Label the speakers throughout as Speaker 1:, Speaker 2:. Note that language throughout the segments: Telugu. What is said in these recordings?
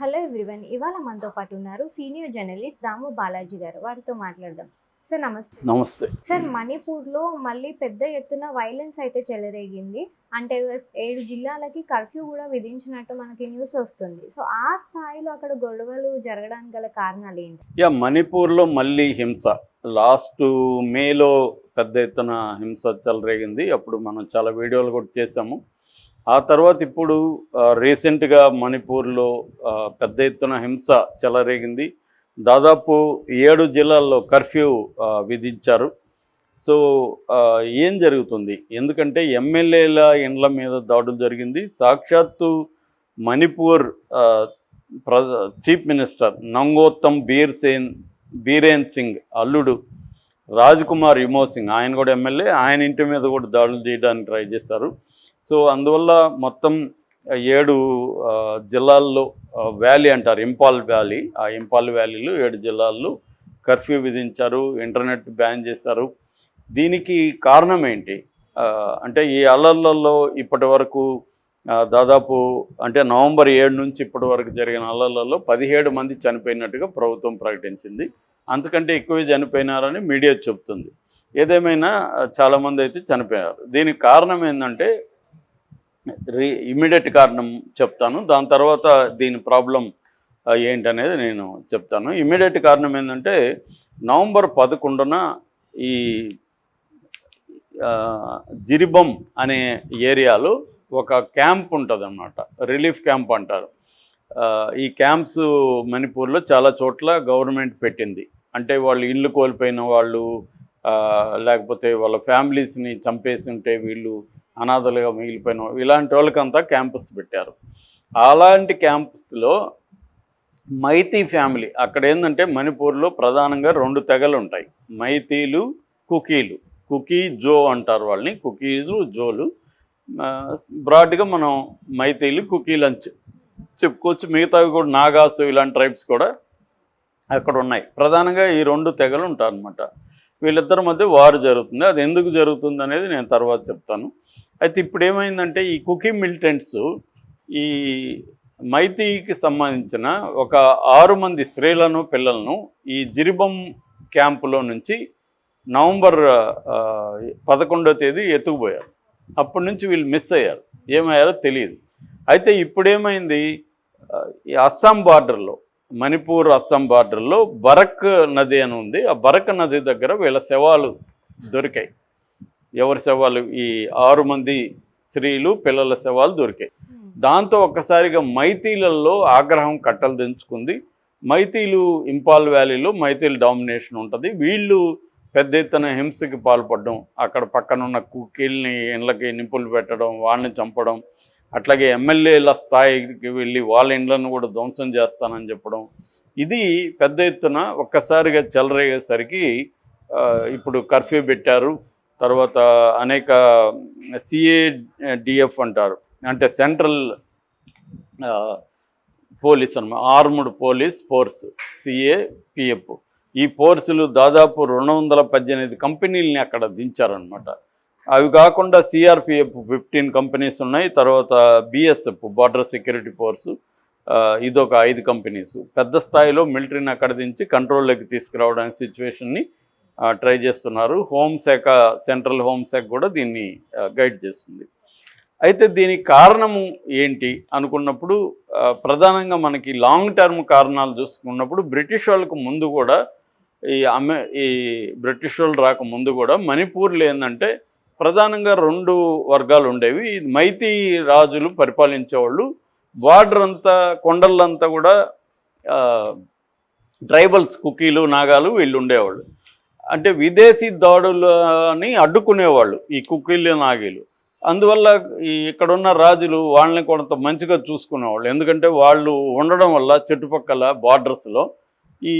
Speaker 1: హలో ఎవ్రీవన్ ఇవాళ మనతో పాటు ఉన్నారు సీనియర్ జర్నలిస్ట్ దాము బాలాజీ గారు. వారితో మాట్లాడదాం. సార్ నమస్తే.
Speaker 2: నమస్తే.
Speaker 1: సార్ మణిపూర్లో మళ్ళీ పెద్ద ఎత్తున వైలెన్స్ అయితే చెలరేగింది. అంటే ఏడు జిల్లాలకి కర్ఫ్యూ కూడా విధించినట్టు మనకి న్యూస్ వస్తుంది. సో ఆ స్థాయిలో అక్కడ గొడవలు జరగడానికి గల కారణాలు ఏంటి?
Speaker 2: యా మణిపూర్లో మళ్ళీ హింస. లాస్ట్ మేలో పెద్ద ఎత్తున హింస చెలరేగింది. అప్పుడు మనం చాలా వీడియోలు కూడా చేసాము ఆ తర్వాత ఇప్పుడు రీసెంట్గా మణిపూర్లో పెద్ద ఎత్తున హింస చెలరేగింది. దాదాపు ఏడు జిల్లాల్లో కర్ఫ్యూ విధించారు. సో ఏం జరుగుతుంది? ఎందుకంటే ఎమ్మెల్యేల ఇండ్ల మీద దాడులు జరిగింది. సాక్షాత్తు మణిపూర్ ప్ర chief minister Nongthombam beer Sen Biren Singh అల్లుడు రాజ్ కుమార్ యుమో సింగ్ ఆయన కూడా ఎమ్మెల్యే ఆయన ఇంటి మీద కూడా దాడులు చేయడానికి ట్రై చేశారు. సో అందువల్ల మొత్తం ఏడు జిల్లాల్లో వ్యాలీ అంటారు ఇంపాల్ వ్యాలీ. ఆ ఇంపాల్ వ్యాలీలో ఏడు జిల్లాల్లో కర్ఫ్యూ విధించారు ఇంటర్నెట్ బ్యాన్ చేశారు. దీనికి కారణం ఏంటి? అంటే ఈ అల్లర్లలో ఇప్పటి వరకు దాదాపు అంటే నవంబర్ ఏడు నుంచి ఇప్పటి వరకు జరిగిన అల్లర్లలో పదిహేడు మంది చనిపోయినట్టుగా ప్రభుత్వం ప్రకటించింది. అంతకంటే ఎక్కువే చనిపోయినారని మీడియా చెబుతుంది ఏదేమైనా చాలామంది అయితే చనిపోయారు. దీనికి కారణం ఏంటంటే రీ ఇమ్మీడియట్ కారణం చెప్తాను. దాని తర్వాత దీని ప్రాబ్లం ఏంటనేది నేను చెప్తాను. ఇమ్మీడియట్ కారణం ఏంటంటే నవంబర్ పదకొండున ఈ జిరిబం అనే ఏరియాలో ఒక క్యాంప్ ఉంటుంది అన్నమాట రిలీఫ్ క్యాంప్ అంటారు. ఈ క్యాంప్స్ మణిపూర్లో చాలా చోట్ల గవర్నమెంట్ పెట్టింది. అంటే వాళ్ళు ఇల్లు కోల్పోయిన వాళ్ళు లేకపోతే వాళ్ళ ఫ్యామిలీస్ని చంపేసి ఉంటే వీళ్ళు అనాథలుగా మిగిలిపోయిన ఇలాంటి వాళ్ళకంతా క్యాంపస్ పెట్టారు. అలాంటి క్యాంపస్లో మైతీ ఫ్యామిలీ అక్కడ ఏంటంటే మణిపూర్లో ప్రధానంగా రెండు తెగలు ఉంటాయి. మైతీలు కుకీలు. కుకీ జో అంటారు వాళ్ళని. కుకీలు జోలు. బ్రాడ్గా మనం మైతీలు కుకీలు అని చెప్పుకోవచ్చు. మిగతావి కూడా నాగాసు ఇలాంటి ట్రైబ్స్ కూడా అక్కడ ఉన్నాయి. ప్రధానంగా ఈ రెండు తెగలు ఉంటారనమాట వీళ్ళిద్దరి మధ్య వారు జరుగుతుంది. అది ఎందుకు జరుగుతుంది అనేది నేను తర్వాత చెప్తాను. అయితే ఇప్పుడు ఏమైందంటే ఈ కుకీ మిలిటెంట్స్ ఈ మైతీకి సంబంధించిన ఒక ఆరు మంది స్త్రీలను పిల్లలను ఈ జిరిబం క్యాంపులో నుంచి నవంబర్ పదకొండో తేదీ ఎత్తుకుపోయారు. అప్పటి నుంచి వీళ్ళు మిస్ అయ్యారు. ఏమయ్యారో తెలియదు అయితే ఇప్పుడేమైంది? ఈ అస్సాం బార్డర్లో మణిపూర్ అస్సాం బార్డర్లో బరక్ నది అని ఉంది. ఆ బరక్ నది దగ్గర వీళ్ళ శవాలు దొరికాయి. ఎవరి శవాలు? ఈ ఆరు మంది స్త్రీలు పిల్లల శవాలు దొరికాయి. దాంతో ఒక్కసారిగా మైతీలలో ఆగ్రహం కట్టలు దించుకుంది మైతీలు ఇంపాల్ వ్యాలీలో మైతీలు డామినేషన్ ఉంటుంది. వీళ్ళు పెద్ద ఎత్తున హింసకి పాల్పడడం అక్కడ పక్కనున్న కుక్కీల్ని ఇండ్లకి నిప్పులు పెట్టడం వాళ్ళని చంపడం అట్లాగే ఎమ్మెల్యేల స్థాయికి వెళ్ళి వాళ్ళ ఇండ్లను కూడా ధ్వంసం చేస్తానని చెప్పడం. ఇది పెద్ద ఎత్తున ఒక్కసారిగా చెలరేగేసరికి ఇప్పుడు కర్ఫ్యూ పెట్టారు. తర్వాత అనేక సిఏడిఎఫ్ అంటారు. అంటే సెంట్రల్ పోలీస్ అన్నమాట. ఆర్ముడ్ పోలీస్ ఫోర్స్ సిఏపిఎఫ్ ఈ ఫోర్సులు దాదాపు రెండు వందల పద్దెనిమిది కంపెనీలని అక్కడ దించారనమాట అవి కాకుండా సిఆర్పిఎఫ్ ఫిఫ్టీన్ కంపెనీస్ ఉన్నాయి. తర్వాత బిఎస్ఎఫ్ బార్డర్ సెక్యూరిటీ ఫోర్సు ఇదొక ఐదు కంపెనీస్ పెద్ద స్థాయిలో మిలిటరీని అక్కడ దించి కంట్రోల్లోకి తీసుకురావడానికి సిచ్యువేషన్ని ట్రై చేస్తున్నారు. హోంశాఖ సెంట్రల్ హోంశాఖ కూడా దీన్ని గైడ్ చేస్తుంది. అయితే దీనికి కారణము ఏంటి అనుకున్నప్పుడు ప్రధానంగా మనకి లాంగ్ టర్మ్ కారణాలు చూసుకున్నప్పుడు బ్రిటిష్ వాళ్ళకు ముందు కూడా ఈ అమె ఈ బ్రిటిష్ వాళ్ళు రాక ముందు కూడా మణిపూర్లో ఏంటంటే ప్రధానంగా రెండు వర్గాలు ఉండేవి. ఇది మైతీ రాజులు పరిపాలించేవాళ్ళు. బార్డర్ అంతా కొండలంతా కూడా ట్రైబల్స్ కుకీలు నాగాలు వీళ్ళు ఉండేవాళ్ళు. అంటే విదేశీ దాడులని అడ్డుకునేవాళ్ళు ఈ కుకీలు నాగీలు. అందువల్ల ఈ ఇక్కడున్న రాజులు వాళ్ళని కొంత మంచిగా చూసుకునేవాళ్ళు. ఎందుకంటే వాళ్ళు ఉండడం వల్ల చుట్టుపక్కల బార్డర్స్లో ఈ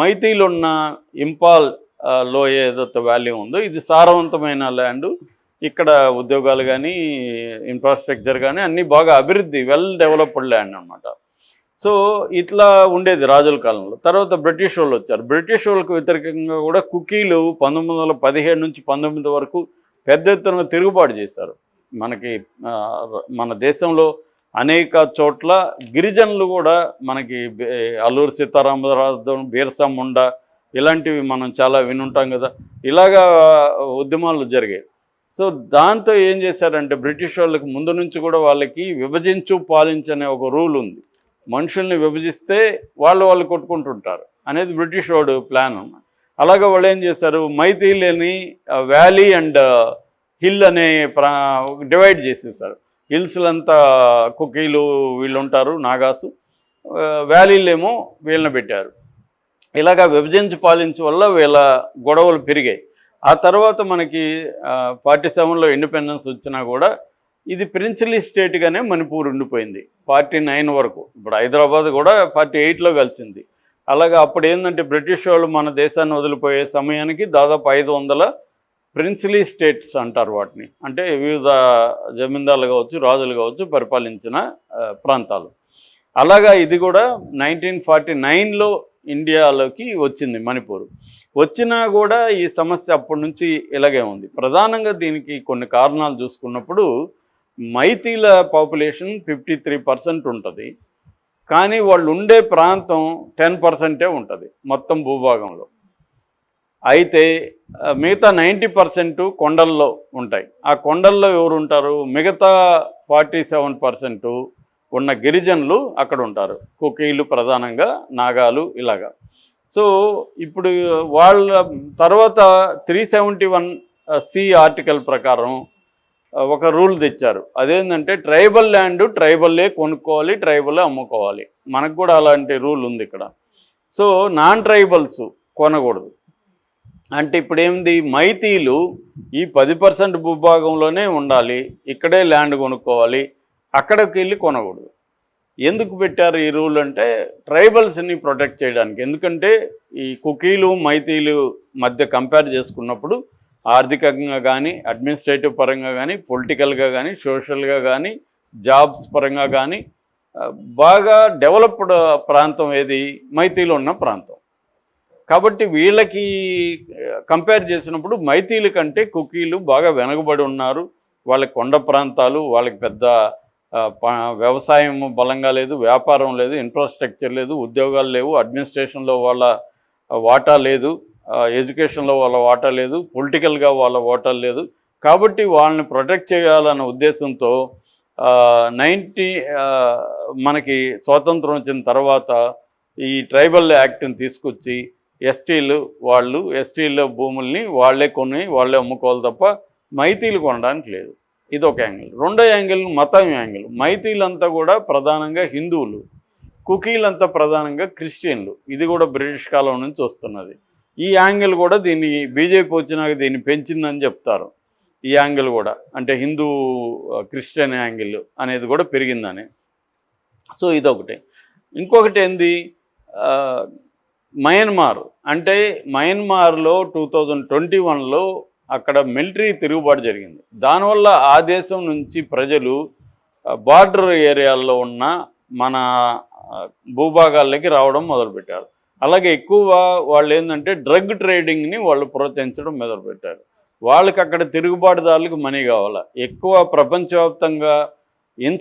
Speaker 2: మైతీలున్న ఇంపాల్ లో లోయ ఏదైతే ఉందో ఇది సారవంతమైన ల్యాండ్ ఇక్కడ ఉద్యోగాలు కానీ ఇన్ఫ్రాస్ట్రక్చర్ కానీ అన్నీ బాగా అభివృద్ధి వెల్ డెవలప్డ్ ల్యాండ్ అనమాట సో ఇట్లా ఉండేది రాజుల కాలంలో. తర్వాత బ్రిటిష్ వాళ్ళు వచ్చారు. బ్రిటిష్ వాళ్ళకు వ్యతిరేకంగా కూడా కుకీలు పంతొమ్మిది వందల పదిహేడు నుంచి పంతొమ్మిది వరకు పెద్ద ఎత్తున తిరుగుబాటు చేశారు. మనకి మన దేశంలో అనేక చోట్ల గిరిజనులు కూడా మనకి అల్లూరు సీతారామరాజు బీరసా ముండా ఇలాంటివి మనం చాలా వినుంటాం కదా. ఇలాగా ఉద్యమాలు జరిగాయి. సో దాంతో ఏం చేశారంటే బ్రిటిష్ వాళ్ళకి ముందు నుంచి కూడా వాళ్ళకి విభజించు పాలించనే ఒక రూల్ ఉంది. మనుషుల్ని విభజిస్తే వాళ్ళు వాళ్ళు కొట్టుకుంటుంటారు అనేది బ్రిటిష్ వాడు ప్లాన్ అన్నమాట. అలాగే వాళ్ళు ఏం చేశారు మైథిలిని వ్యాలీ అండ్ హిల్ అనే ప్రా డివైడ్ చేసేసారు హిల్స్లంతా కుకీలు వీళ్ళు ఉంటారు నాగాసు వ్యాలీలేమో వీళ్ళని పెట్టారు. ఇలాగా విభజించి పాలించు వల్ల వీళ్ళ గొడవలు పెరిగాయి. ఆ తర్వాత మనకి ఫార్టీ సెవెన్లో ఇండిపెండెన్స్ వచ్చినా కూడా ఇది ప్రిన్సిలీ స్టేట్గానే మణిపూర్ ఉండిపోయింది. ఫార్టీ నైన్ వరకు. ఇప్పుడు హైదరాబాద్ కూడా ఫార్టీ ఎయిట్లో కలిసింది. అలాగా అప్పుడు ఏంటంటే బ్రిటిష్ వాళ్ళు మన దేశాన్ని వదిలిపోయే సమయానికి దాదాపు ఐదు వందల ప్రిన్సిలీ స్టేట్స్ అంటారు వాటిని. అంటే వివిధ జమీందారులు కావచ్చు రాజులు కావచ్చు పరిపాలించిన ప్రాంతాలు. అలాగా ఇది కూడా నైన్టీన్ ఫార్టీ నైన్లో ఇండియాలోకి వచ్చింది మణిపూర్. వచ్చినా కూడా ఈ సమస్య అప్పటి నుంచి ఇలాగే ఉంది. ప్రధానంగా దీనికి కొన్ని కారణాలు చూసుకున్నప్పుడు మైతీల పాపులేషన్ ఫిఫ్టీ త్రీ పర్సెంట్ ఉంటుంది. కానీ వాళ్ళు ఉండే ప్రాంతం టెన్ పర్సెంటే ఉంటుంది మొత్తం భూభాగంలో. అయితే మిగతా నైంటీ పర్సెంట్ కొండల్లో ఉంటాయి. ఆ కొండల్లో ఎవరు ఉంటారు మిగతా ఫార్టీ సెవెన్ పర్సెంటు ఉన్న గిరిజనులు అక్కడ ఉంటారు. కుకీలు ప్రధానంగా నాగాలు ఇలాగా. సో ఇప్పుడు వాళ్ళ తర్వాత three seventy one C article ప్రకారం ఒక రూల్ తెచ్చారు. అదేంటంటే ట్రైబల్ ల్యాండ్ ట్రైబల్లే కొనుక్కోవాలి ట్రైబల్లే అమ్ముకోవాలి. మనకు కూడా అలాంటి రూల్ ఉంది ఇక్కడ. సో నాన్ ట్రైబల్స్ కొనకూడదు. అంటే ఇప్పుడు ఏంది మైతీలు ఈ పది పర్సెంట్ భూభాగంలోనే ఉండాలి ఇక్కడే ల్యాండ్ కొనుక్కోవాలి అక్కడికి వెళ్ళి కొనకూడదు. ఎందుకు పెట్టారు ఈ రూల్ అంటే ట్రైబల్స్ని ప్రొటెక్ట్ చేయడానికి. ఎందుకంటే ఈ కుకీలు మైతీలు మధ్య కంపేర్ చేసుకున్నప్పుడు ఆర్థికంగా కానీ అడ్మినిస్ట్రేటివ్ పరంగా కానీ పొలిటికల్గా కానీ సోషల్గా కానీ జాబ్స్ పరంగా కానీ బాగా డెవలప్డ్ ప్రాంతం ఏది? మైతీలు ఉన్న ప్రాంతం. కాబట్టి వీళ్ళకి కంపేర్ చేసినప్పుడు మైతీల కంటే కుకీలు బాగా వెనకబడి ఉన్నారు. వాళ్ళకి కొండ ప్రాంతాలు వాళ్ళకి పెద్ద వ్యవసాయం బలంగా లేదు వ్యాపారం లేదు ఇన్ఫ్రాస్ట్రక్చర్ లేదు ఉద్యోగాలు లేవు అడ్మినిస్ట్రేషన్లో వాళ్ళ వాటా లేదు ఎడ్యుకేషన్లో వాళ్ళ వాటా లేదు పొలిటికల్గా వాళ్ళ వాటా లేదు. కాబట్టి వాళ్ళని ప్రొటెక్ట్ చేయాలన్న ఉద్దేశంతో నైంటీ మనకి స్వాతంత్రం వచ్చిన తర్వాత ఈ ట్రైబల్ యాక్ట్ని తీసుకొచ్చి ఎస్టీలు వాళ్ళు ఎస్టీల భూముల్ని వాళ్ళే కొని వాళ్ళే అమ్ముకోవాలి తప్ప మైతీలు కొనడానికి లేదు. ఇది ఒక యాంగిల్. రెండో యాంగిల్ మతం యాంగిల్. మైతీలంతా కూడా ప్రధానంగా హిందువులు కుకీలంతా ప్రధానంగా క్రిస్టియన్లు. ఇది కూడా బ్రిటిష్ కాలం నుంచి వస్తున్నది. ఈ యాంగిల్ కూడా దీన్ని బీజేపీ వచ్చినాక దీన్ని పెంచిందని చెప్తారు. ఈ యాంగిల్ కూడా అంటే హిందూ క్రిస్టియన్ యాంగిల్ అనేది కూడా పెరిగిందని. సో ఇదొకటి. ఇంకొకటి ఏంది? మయన్మార్. అంటే మయన్మార్లో టూ థౌజండ్ ట్వంటీ వన్లో అక్కడ మిలిటరీ తిరుగుబాటు జరిగింది. దానివల్ల ఆ దేశం నుంచి ప్రజలు బార్డర్ ఏరియాల్లో ఉన్న మన భూభాగాల్లోకి రావడం మొదలుపెట్టారు. అలాగే ఎక్కువ వాళ్ళు ఏంటంటే డ్రగ్ ట్రేడింగ్ని వాళ్ళు ప్రోత్సహించడం మొదలుపెట్టారు. వాళ్ళకి అక్కడ తిరుగుబాటుదారులకు మనీ కావాలి? ఎక్కువ ప్రపంచవ్యాప్తంగా